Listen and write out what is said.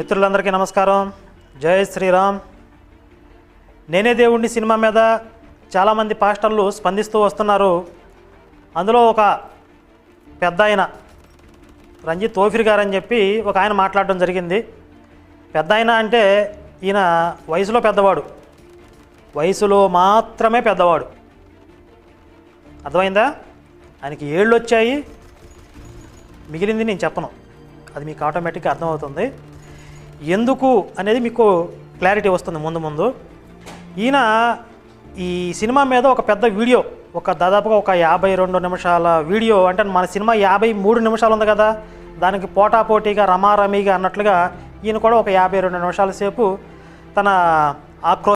మిత్రులందరికీ నమస్కారం. జై శ్రీరామ్. నేనే దేవుణ్ణి సినిమా మీద చాలామంది పాస్టర్లు స్పందిస్తూ వస్తున్నారు. అందులో ఒక పెద్ద ఆయన రంజిత్ తోఫిర్ గారు అని చెప్పి ఒక ఆయన మాట్లాడడం జరిగింది. పెద్ద ఆయన అంటే ఈయన వయసులో పెద్దవాడు. వయసులో మాత్రమే పెద్దవాడు. అర్థమైందా? ఆయనకి ఏళ్ళు వచ్చాయి. మిగిలింది నేను చెప్పను. అది మీకు ఆటోమేటిక్గా అర్థమవుతుంది. ఎందుకు అనేది మీకు క్లారిటీ వస్తుంది ముందు ముందు. ఈయన ఈ సినిమా మీద ఒక పెద్ద వీడియో ఒక దాదాపుగా ఒక యాభై రెండు నిమిషాల వీడియో అంటే మన సినిమా యాభై మూడు నిమిషాలు ఉంది కదా దానికి పోటాపోటీగా రమారమిగా అన్నట్లుగా ఈయన కూడా ఒక యాభై రెండు నిమిషాల సేపు తన ఆక్రో